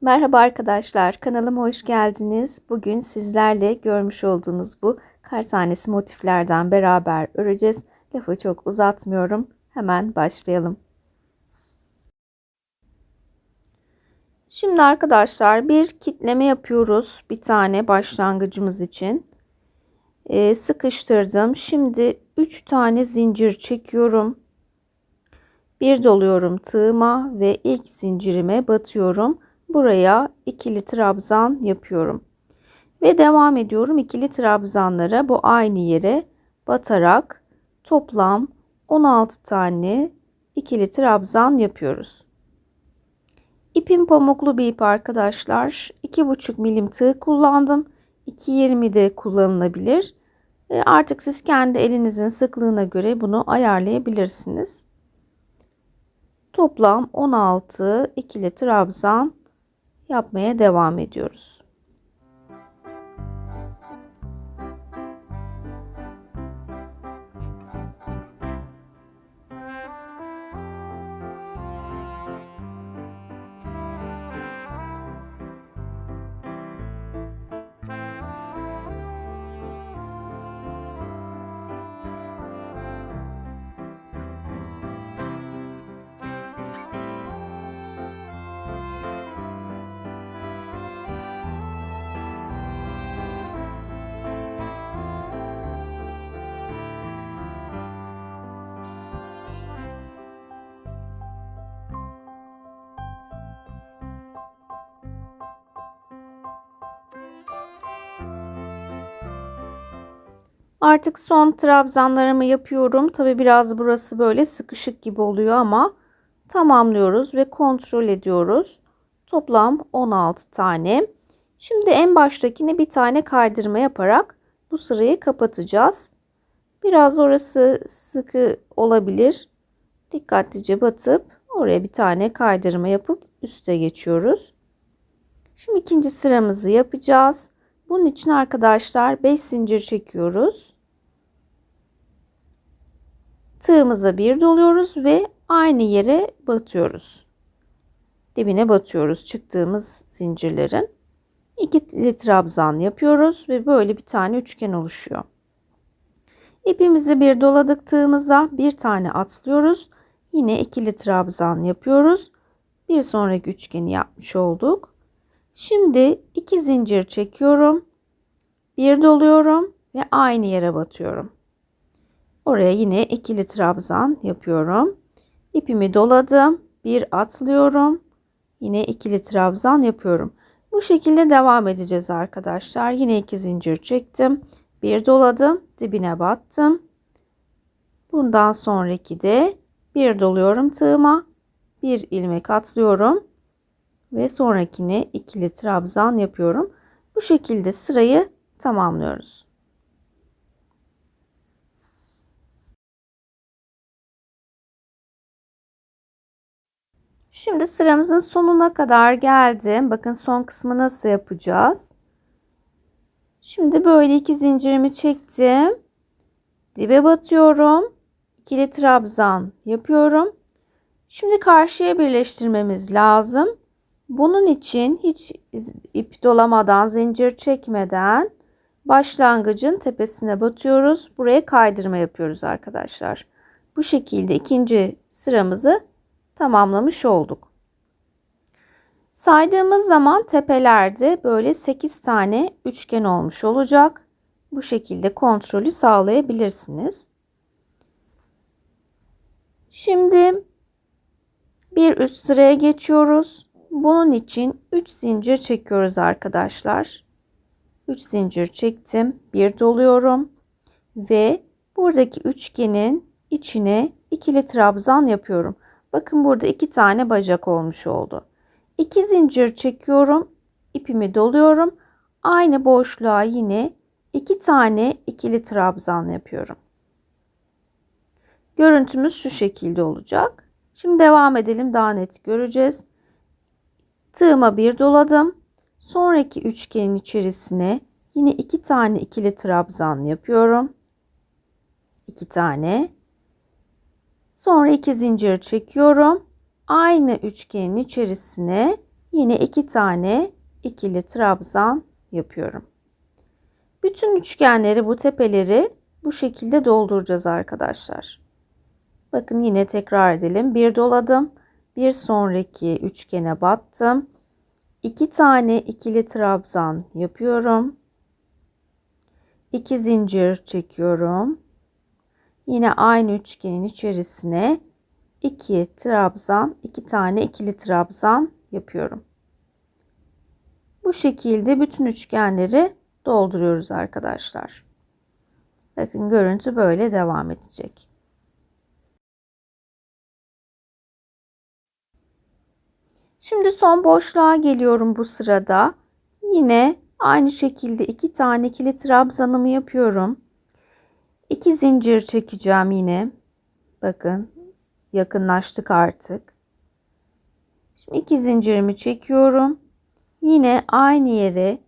Merhaba arkadaşlar, kanalıma hoş geldiniz. Bugün sizlerle görmüş olduğunuz bu kar tanesi motiflerden beraber öreceğiz. Lafı çok uzatmıyorum. Hemen başlayalım. Şimdi arkadaşlar bir kitleme yapıyoruz. Bir tane başlangıcımız için. Ee, sıkıştırdım. Şimdi 3 tane zincir çekiyorum. Bir doluyorum tığıma ve ilk zincirime batıyorum buraya ikili trabzan yapıyorum. Ve devam ediyorum ikili trabzanlara bu aynı yere batarak toplam 16 tane ikili trabzan yapıyoruz. İpim pamuklu bir ip arkadaşlar. 2,5 milim tığ kullandım. 2,20 de kullanılabilir. E, artık siz kendi elinizin sıklığına göre bunu ayarlayabilirsiniz. Toplam 16 ikili trabzan yapmaya devam ediyoruz. Artık son trabzanlarımı yapıyorum. Tabi biraz burası böyle sıkışık gibi oluyor ama tamamlıyoruz ve kontrol ediyoruz. Toplam 16 tane. Şimdi en baştakine bir tane kaydırma yaparak bu sırayı kapatacağız. Biraz orası sıkı olabilir. Dikkatlice batıp oraya bir tane kaydırma yapıp üste geçiyoruz. Şimdi ikinci sıramızı yapacağız. Bunun için arkadaşlar 5 zincir çekiyoruz. Tığımıza bir doluyoruz ve aynı yere batıyoruz. Dibine batıyoruz çıktığımız zincirlerin. 2 trabzan yapıyoruz ve böyle bir tane üçgen oluşuyor. İpimizi bir doladık tığımıza bir tane atlıyoruz. Yine ikili trabzan yapıyoruz. Bir sonraki üçgeni yapmış olduk. Şimdi iki zincir çekiyorum. Bir doluyorum ve aynı yere batıyorum. Oraya yine ikili trabzan yapıyorum. İpimi doladım. Bir atlıyorum. Yine ikili trabzan yapıyorum. Bu şekilde devam edeceğiz arkadaşlar. Yine iki zincir çektim. Bir doladım. Dibine battım. Bundan sonraki de bir doluyorum tığıma. Bir ilmek atlıyorum ve sonrakine ikili trabzan yapıyorum. Bu şekilde sırayı tamamlıyoruz. Şimdi sıramızın sonuna kadar geldim. Bakın son kısmı nasıl yapacağız. Şimdi böyle iki zincirimi çektim. Dibe batıyorum. İkili trabzan yapıyorum. Şimdi karşıya birleştirmemiz lazım. Bunun için hiç ip dolamadan, zincir çekmeden başlangıcın tepesine batıyoruz. Buraya kaydırma yapıyoruz arkadaşlar. Bu şekilde ikinci sıramızı tamamlamış olduk. Saydığımız zaman tepelerde böyle 8 tane üçgen olmuş olacak. Bu şekilde kontrolü sağlayabilirsiniz. Şimdi bir üst sıraya geçiyoruz. Bunun için 3 zincir çekiyoruz arkadaşlar. 3 zincir çektim. Bir doluyorum ve buradaki üçgenin içine ikili trabzan yapıyorum. Bakın burada iki tane bacak olmuş oldu. 2 zincir çekiyorum. ipimi doluyorum. Aynı boşluğa yine iki tane ikili trabzan yapıyorum. Görüntümüz şu şekilde olacak. Şimdi devam edelim daha net göreceğiz. Tığıma bir doladım. Sonraki üçgenin içerisine yine iki tane ikili trabzan yapıyorum. İki tane. Sonra iki zincir çekiyorum. Aynı üçgenin içerisine yine iki tane ikili trabzan yapıyorum. Bütün üçgenleri bu tepeleri bu şekilde dolduracağız arkadaşlar. Bakın yine tekrar edelim. Bir doladım. Bir sonraki üçgene battım. İki tane ikili trabzan yapıyorum. İki zincir çekiyorum. Yine aynı üçgenin içerisine iki trabzan, iki tane ikili trabzan yapıyorum. Bu şekilde bütün üçgenleri dolduruyoruz arkadaşlar. Bakın görüntü böyle devam edecek. Şimdi son boşluğa geliyorum bu sırada. Yine aynı şekilde iki tane ikili trabzanımı yapıyorum. İki zincir çekeceğim yine. Bakın yakınlaştık artık. Şimdi iki zincirimi çekiyorum. Yine aynı yere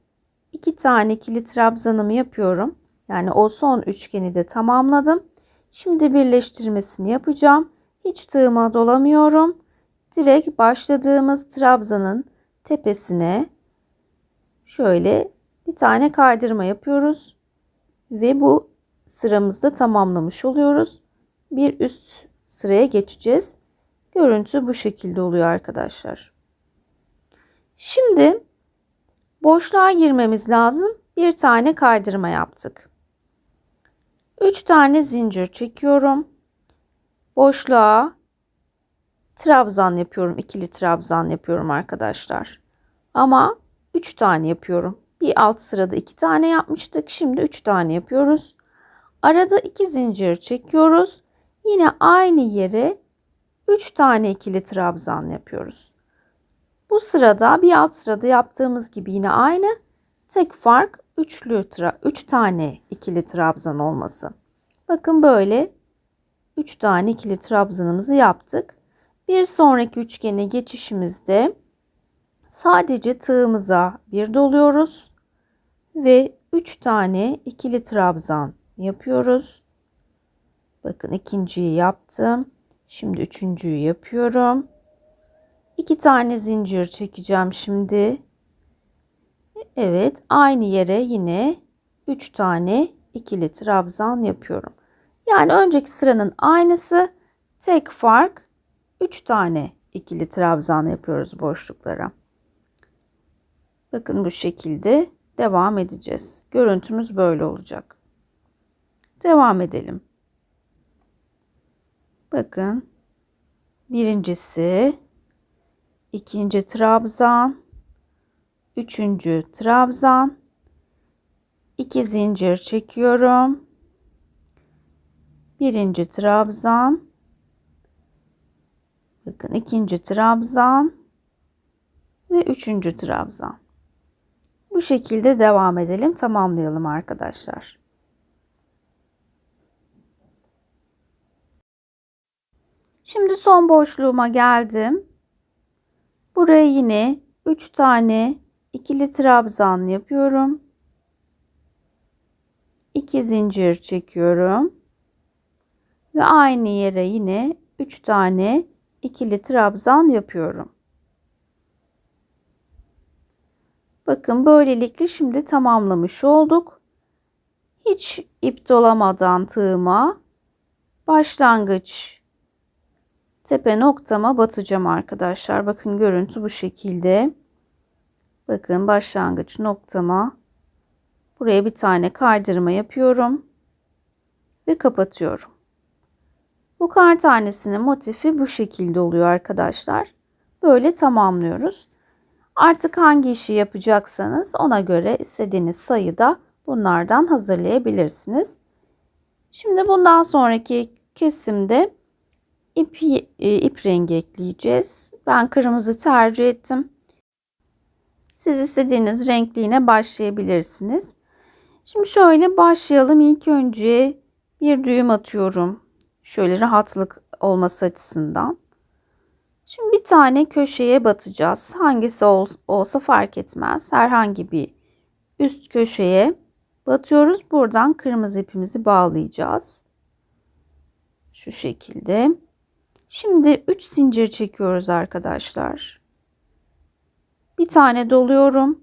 iki tane ikili trabzanımı yapıyorum. Yani o son üçgeni de tamamladım. Şimdi birleştirmesini yapacağım. Hiç tığıma dolamıyorum. Direkt başladığımız trabzanın tepesine şöyle bir tane kaydırma yapıyoruz. Ve bu sıramızda tamamlamış oluyoruz. Bir üst sıraya geçeceğiz. Görüntü bu şekilde oluyor arkadaşlar. Şimdi boşluğa girmemiz lazım. Bir tane kaydırma yaptık. 3 tane zincir çekiyorum. Boşluğa trabzan yapıyorum. ikili trabzan yapıyorum arkadaşlar. Ama 3 tane yapıyorum. Bir alt sırada 2 tane yapmıştık. Şimdi 3 tane yapıyoruz. Arada 2 zincir çekiyoruz. Yine aynı yere 3 tane ikili trabzan yapıyoruz. Bu sırada bir alt sırada yaptığımız gibi yine aynı. Tek fark üçlü tra 3 tane ikili trabzan olması. Bakın böyle 3 tane ikili trabzanımızı yaptık. Bir sonraki üçgene geçişimizde sadece tığımıza bir doluyoruz ve 3 tane ikili trabzan yapıyoruz. Bakın ikinciyi yaptım. Şimdi üçüncüyü yapıyorum. İki tane zincir çekeceğim şimdi. Evet aynı yere yine üç tane ikili trabzan yapıyorum. Yani önceki sıranın aynısı tek fark 3 tane ikili trabzan yapıyoruz boşluklara. Bakın bu şekilde devam edeceğiz. Görüntümüz böyle olacak. Devam edelim. Bakın birincisi ikinci trabzan üçüncü trabzan. İki zincir çekiyorum. Birinci trabzan. Bakın ikinci trabzan ve üçüncü trabzan. Bu şekilde devam edelim tamamlayalım arkadaşlar Şimdi son boşluğuma geldim. Buraya yine 3 tane ikili trabzan yapıyorum. 2 zincir çekiyorum. Ve aynı yere yine 3 tane ikili trabzan yapıyorum. Bakın böylelikle şimdi tamamlamış olduk. Hiç ip dolamadan tığıma başlangıç tepe noktama batacağım arkadaşlar. Bakın görüntü bu şekilde. Bakın başlangıç noktama buraya bir tane kaydırma yapıyorum ve kapatıyorum. Bu kar tanesinin motifi bu şekilde oluyor arkadaşlar. Böyle tamamlıyoruz. Artık hangi işi yapacaksanız ona göre istediğiniz sayıda bunlardan hazırlayabilirsiniz. Şimdi bundan sonraki kesimde ip, e, ip rengi ekleyeceğiz. Ben kırmızı tercih ettim. Siz istediğiniz renkliğine başlayabilirsiniz. Şimdi şöyle başlayalım. İlk önce bir düğüm atıyorum. Şöyle rahatlık olması açısından. Şimdi bir tane köşeye batacağız. Hangisi ol, olsa fark etmez. Herhangi bir üst köşeye batıyoruz. Buradan kırmızı ipimizi bağlayacağız. Şu şekilde. Şimdi 3 zincir çekiyoruz arkadaşlar. Bir tane doluyorum.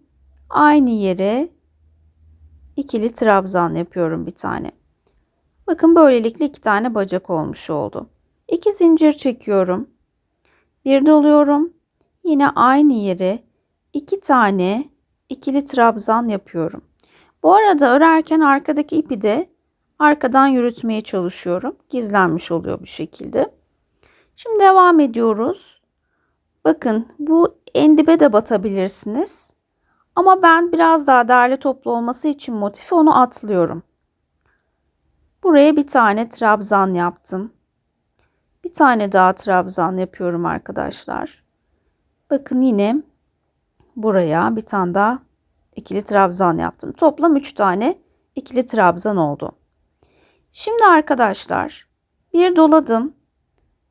Aynı yere ikili trabzan yapıyorum bir tane. Bakın böylelikle iki tane bacak olmuş oldu. İki zincir çekiyorum. Bir doluyorum. Yine aynı yere iki tane ikili trabzan yapıyorum. Bu arada örerken arkadaki ipi de arkadan yürütmeye çalışıyorum. Gizlenmiş oluyor bu şekilde. Şimdi devam ediyoruz. Bakın bu en dibe de batabilirsiniz. Ama ben biraz daha değerli toplu olması için motifi onu atlıyorum. Buraya bir tane trabzan yaptım. Bir tane daha trabzan yapıyorum arkadaşlar. Bakın yine buraya bir tane daha ikili trabzan yaptım. Toplam 3 tane ikili trabzan oldu. Şimdi arkadaşlar bir doladım.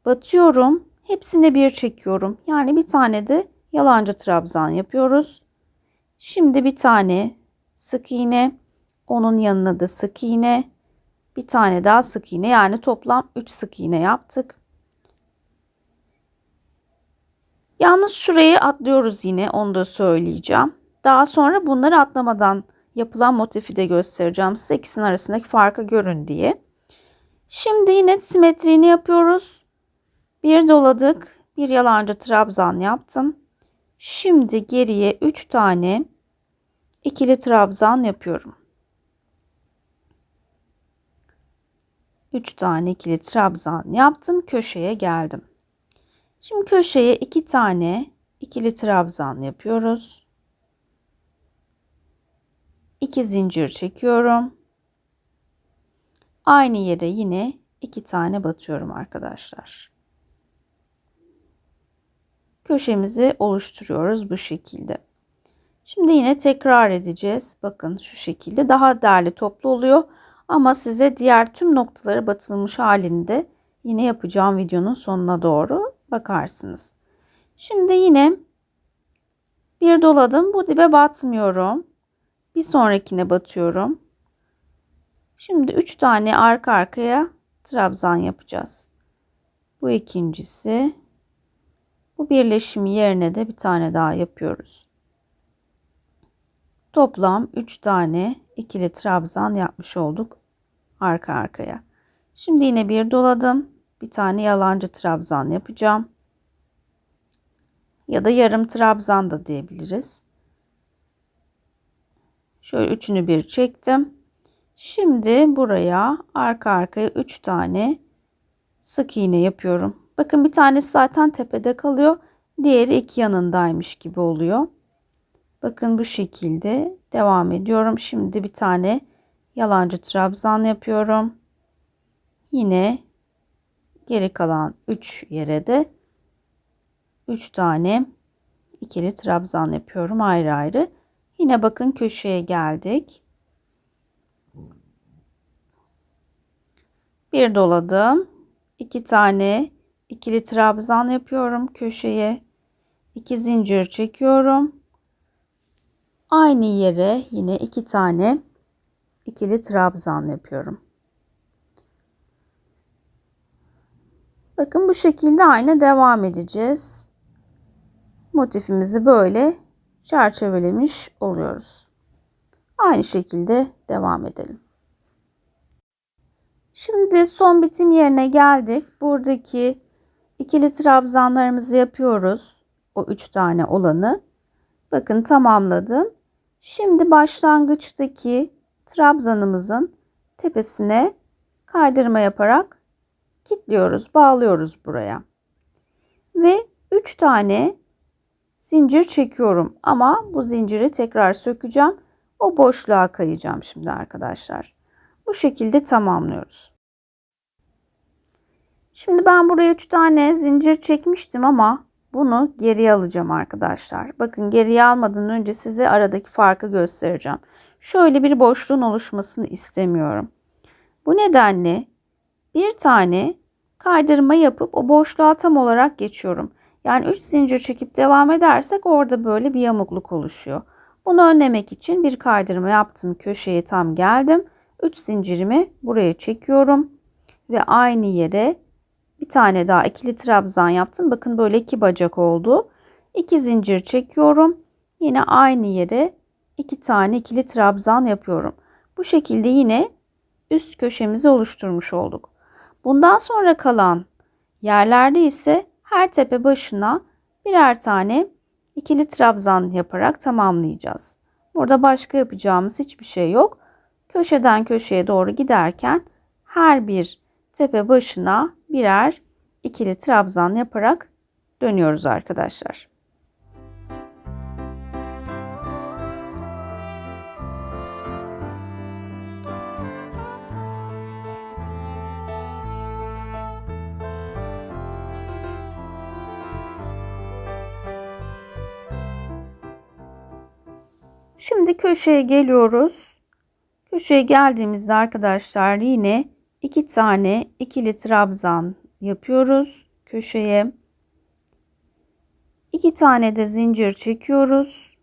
Batıyorum. Hepsine bir çekiyorum. Yani bir tane de yalancı trabzan yapıyoruz. Şimdi bir tane sık iğne, onun yanına da sık iğne, bir tane daha sık iğne yani toplam 3 sık iğne yaptık. Yalnız şurayı atlıyoruz yine onu da söyleyeceğim. Daha sonra bunları atlamadan yapılan motifi de göstereceğim size ikisinin arasındaki farkı görün diye. Şimdi yine simetriğini yapıyoruz. Bir doladık. Bir yalancı trabzan yaptım. Şimdi geriye 3 tane ikili trabzan yapıyorum. 3 tane ikili trabzan yaptım. Köşeye geldim. Şimdi köşeye 2 tane ikili trabzan yapıyoruz. 2 zincir çekiyorum. Aynı yere yine 2 tane batıyorum arkadaşlar. Köşemizi oluşturuyoruz bu şekilde. Şimdi yine tekrar edeceğiz. Bakın şu şekilde daha değerli toplu oluyor. Ama size diğer tüm noktaları batılmış halinde yine yapacağım videonun sonuna doğru bakarsınız. Şimdi yine bir doladım. Bu dibe batmıyorum. Bir sonrakine batıyorum. Şimdi 3 tane arka arkaya trabzan yapacağız. Bu ikincisi. Bu birleşim yerine de bir tane daha yapıyoruz. Toplam 3 tane ikili trabzan yapmış olduk arka arkaya. Şimdi yine bir doladım. Bir tane yalancı trabzan yapacağım. Ya da yarım trabzan da diyebiliriz. Şöyle üçünü bir çektim. Şimdi buraya arka arkaya 3 tane sık iğne yapıyorum. Bakın bir tanesi zaten tepede kalıyor. Diğeri iki yanındaymış gibi oluyor. Bakın bu şekilde devam ediyorum. Şimdi bir tane yalancı trabzan yapıyorum. Yine geri kalan 3 yere de 3 tane ikili trabzan yapıyorum ayrı ayrı. Yine bakın köşeye geldik. Bir doladım. 2 tane ikili trabzan yapıyorum köşeye. 2 zincir çekiyorum. Aynı yere yine iki tane ikili trabzan yapıyorum. Bakın bu şekilde aynı devam edeceğiz. Motifimizi böyle çerçevelemiş oluyoruz. Aynı şekilde devam edelim. Şimdi son bitim yerine geldik. Buradaki ikili trabzanlarımızı yapıyoruz. O üç tane olanı. Bakın tamamladım. Şimdi başlangıçtaki trabzanımızın tepesine kaydırma yaparak kilitliyoruz, bağlıyoruz buraya. Ve 3 tane zincir çekiyorum ama bu zinciri tekrar sökeceğim. O boşluğa kayacağım şimdi arkadaşlar. Bu şekilde tamamlıyoruz. Şimdi ben buraya 3 tane zincir çekmiştim ama bunu geriye alacağım arkadaşlar. Bakın geriye almadan önce size aradaki farkı göstereceğim. Şöyle bir boşluğun oluşmasını istemiyorum. Bu nedenle bir tane kaydırma yapıp o boşluğa tam olarak geçiyorum. Yani 3 zincir çekip devam edersek orada böyle bir yamukluk oluşuyor. Bunu önlemek için bir kaydırma yaptım. Köşeye tam geldim. 3 zincirimi buraya çekiyorum ve aynı yere bir tane daha ikili trabzan yaptım. Bakın böyle iki bacak oldu. İki zincir çekiyorum. Yine aynı yere iki tane ikili trabzan yapıyorum. Bu şekilde yine üst köşemizi oluşturmuş olduk. Bundan sonra kalan yerlerde ise her tepe başına birer tane ikili trabzan yaparak tamamlayacağız. Burada başka yapacağımız hiçbir şey yok. Köşeden köşeye doğru giderken her bir tepe başına birer ikili trabzan yaparak dönüyoruz arkadaşlar. Şimdi köşeye geliyoruz. Köşeye geldiğimizde arkadaşlar yine iki tane ikili trabzan yapıyoruz köşeye. iki tane de zincir çekiyoruz.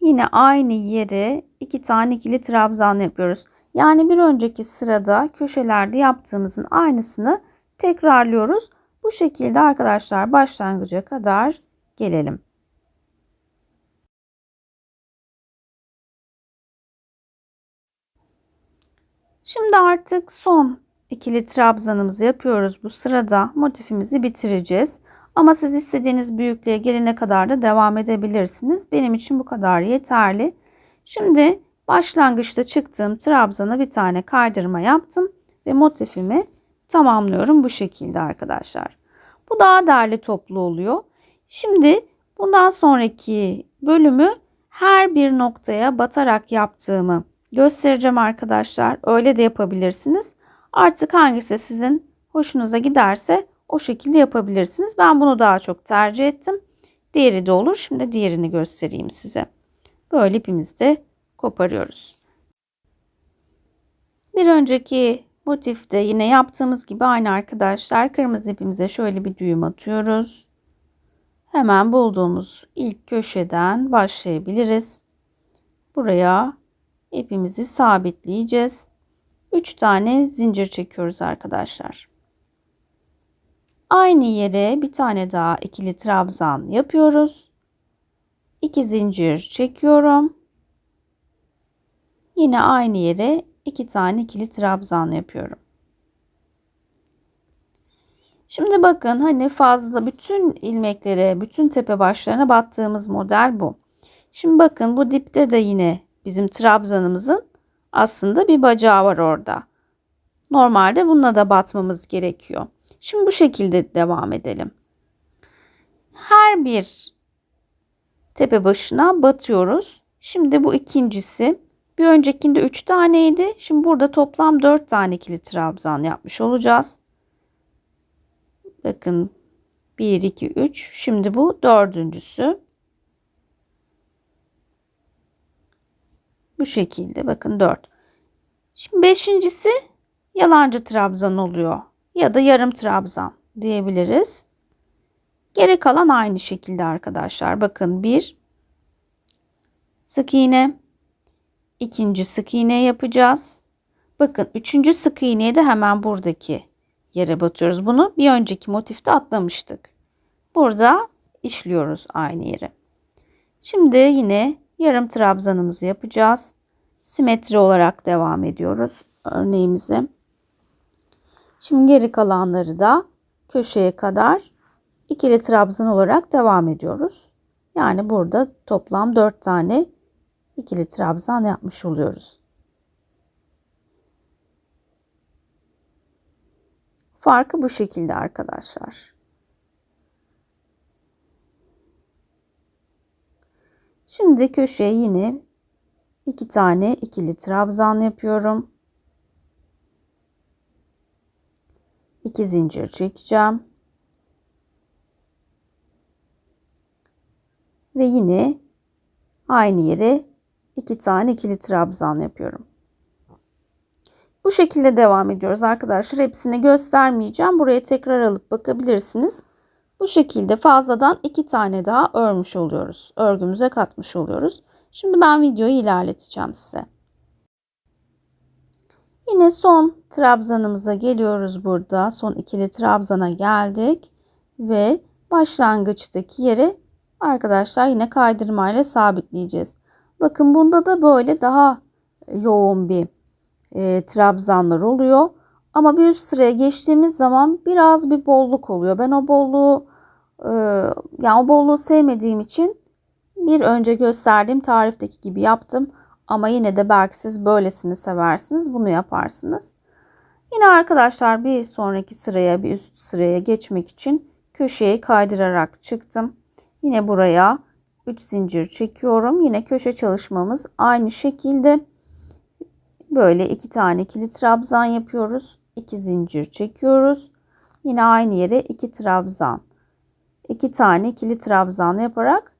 Yine aynı yere iki tane ikili trabzan yapıyoruz. Yani bir önceki sırada köşelerde yaptığımızın aynısını tekrarlıyoruz. Bu şekilde arkadaşlar başlangıca kadar gelelim. Şimdi artık son ikili trabzanımızı yapıyoruz. Bu sırada motifimizi bitireceğiz. Ama siz istediğiniz büyüklüğe gelene kadar da devam edebilirsiniz. Benim için bu kadar yeterli. Şimdi başlangıçta çıktığım trabzana bir tane kaydırma yaptım ve motifimi tamamlıyorum bu şekilde arkadaşlar. Bu daha derli toplu oluyor. Şimdi bundan sonraki bölümü her bir noktaya batarak yaptığımı göstereceğim arkadaşlar. Öyle de yapabilirsiniz. Artık hangisi sizin hoşunuza giderse o şekilde yapabilirsiniz. Ben bunu daha çok tercih ettim. Diğeri de olur. Şimdi diğerini göstereyim size. Böyle ipimizi de koparıyoruz. Bir önceki motifte yine yaptığımız gibi aynı arkadaşlar kırmızı ipimize şöyle bir düğüm atıyoruz. Hemen bulduğumuz ilk köşeden başlayabiliriz. Buraya ipimizi sabitleyeceğiz. 3 tane zincir çekiyoruz arkadaşlar. Aynı yere bir tane daha ikili trabzan yapıyoruz. 2 zincir çekiyorum. Yine aynı yere 2 tane ikili trabzan yapıyorum. Şimdi bakın hani fazla bütün ilmeklere, bütün tepe başlarına battığımız model bu. Şimdi bakın bu dipte de yine bizim trabzanımızın aslında bir bacağı var orada. Normalde bununla da batmamız gerekiyor. Şimdi bu şekilde devam edelim. Her bir tepe başına batıyoruz. Şimdi bu ikincisi. Bir öncekinde 3 taneydi. Şimdi burada toplam 4 tane ikili trabzan yapmış olacağız. Bakın 1, 2, 3. Şimdi bu dördüncüsü. Bu şekilde bakın 4. Şimdi beşincisi yalancı trabzan oluyor. Ya da yarım trabzan diyebiliriz. Geri kalan aynı şekilde arkadaşlar. Bakın bir sık iğne. ikinci sık iğne yapacağız. Bakın üçüncü sık iğneyi de hemen buradaki yere batıyoruz. Bunu bir önceki motifte atlamıştık. Burada işliyoruz aynı yere. Şimdi yine yarım trabzanımızı yapacağız. Simetri olarak devam ediyoruz örneğimize. Şimdi geri kalanları da köşeye kadar ikili trabzan olarak devam ediyoruz. Yani burada toplam 4 tane ikili trabzan yapmış oluyoruz. Farkı bu şekilde arkadaşlar. Şimdi köşeye yine iki tane ikili trabzan yapıyorum. İki zincir çekeceğim. Ve yine aynı yere iki tane ikili trabzan yapıyorum. Bu şekilde devam ediyoruz arkadaşlar. Hepsini göstermeyeceğim. Buraya tekrar alıp bakabilirsiniz. Bu şekilde fazladan iki tane daha örmüş oluyoruz. Örgümüze katmış oluyoruz. Şimdi ben videoyu ilerleteceğim size. Yine son trabzanımıza geliyoruz burada. Son ikili trabzana geldik ve başlangıçtaki yere arkadaşlar yine kaydırmayla sabitleyeceğiz. Bakın bunda da böyle daha yoğun bir e, trabzanlar oluyor. Ama bir üst sıraya geçtiğimiz zaman biraz bir bolluk oluyor. Ben o bolluğu yani o bolluğu sevmediğim için bir önce gösterdiğim tarifteki gibi yaptım. Ama yine de belki siz böylesini seversiniz. Bunu yaparsınız. Yine arkadaşlar bir sonraki sıraya bir üst sıraya geçmek için köşeyi kaydırarak çıktım. Yine buraya 3 zincir çekiyorum. Yine köşe çalışmamız aynı şekilde. Böyle iki tane kilit trabzan yapıyoruz. 2 zincir çekiyoruz. Yine aynı yere 2 trabzan. 2 tane kilit trabzan yaparak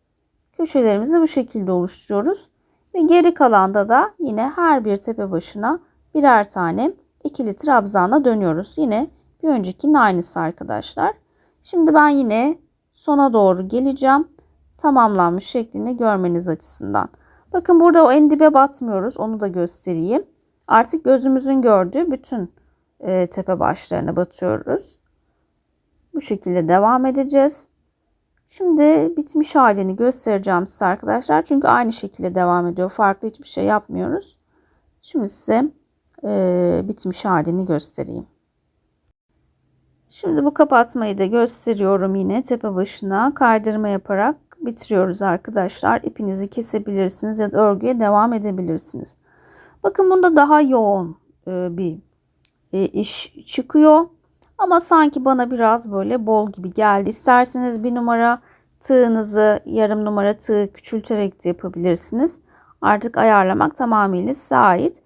köşelerimizi bu şekilde oluşturuyoruz. Ve geri kalanda da yine her bir tepe başına birer tane ikili trabzanla dönüyoruz. Yine bir öncekinin aynısı arkadaşlar. Şimdi ben yine sona doğru geleceğim. Tamamlanmış şeklini görmeniz açısından. Bakın burada o en dibe batmıyoruz. Onu da göstereyim. Artık gözümüzün gördüğü bütün e, tepe başlarına batıyoruz. Bu şekilde devam edeceğiz. Şimdi bitmiş halini göstereceğim size arkadaşlar. Çünkü aynı şekilde devam ediyor. Farklı hiçbir şey yapmıyoruz. Şimdi size e, bitmiş halini göstereyim. Şimdi bu kapatmayı da gösteriyorum yine tepe başına kaydırma yaparak bitiriyoruz arkadaşlar. İpinizi kesebilirsiniz ya da örgüye devam edebilirsiniz. Bakın bunda daha yoğun e, bir e, iş çıkıyor. Ama sanki bana biraz böyle bol gibi geldi. İsterseniz bir numara tığınızı yarım numara tığ küçülterek de yapabilirsiniz. Artık ayarlamak tamamıyla size ait.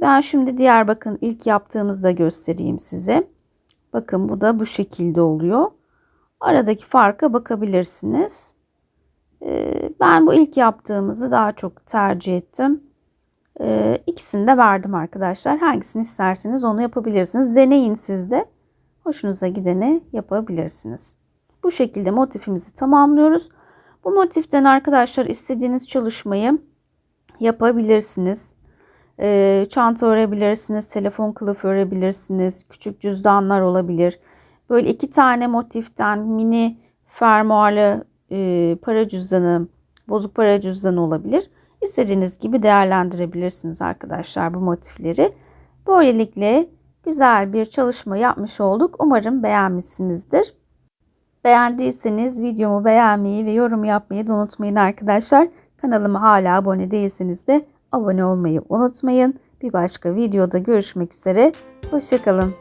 Ben şimdi diğer bakın ilk yaptığımızda göstereyim size. Bakın bu da bu şekilde oluyor. Aradaki farka bakabilirsiniz. Ee, ben bu ilk yaptığımızı daha çok tercih ettim. Ee, ikisini de verdim arkadaşlar. Hangisini isterseniz onu yapabilirsiniz. Deneyin siz de. Hoşunuza gideni yapabilirsiniz. Bu şekilde motifimizi tamamlıyoruz. Bu motiften arkadaşlar istediğiniz çalışmayı yapabilirsiniz. Ee, çanta örebilirsiniz, telefon kılıfı örebilirsiniz, küçük cüzdanlar olabilir. Böyle iki tane motiften mini fermuarlı e, para cüzdanı, bozuk para cüzdanı olabilir. İstediğiniz gibi değerlendirebilirsiniz arkadaşlar bu motifleri. Böylelikle güzel bir çalışma yapmış olduk. Umarım beğenmişsinizdir. Beğendiyseniz videomu beğenmeyi ve yorum yapmayı da unutmayın arkadaşlar. Kanalıma hala abone değilseniz de abone olmayı unutmayın. Bir başka videoda görüşmek üzere. Hoşçakalın.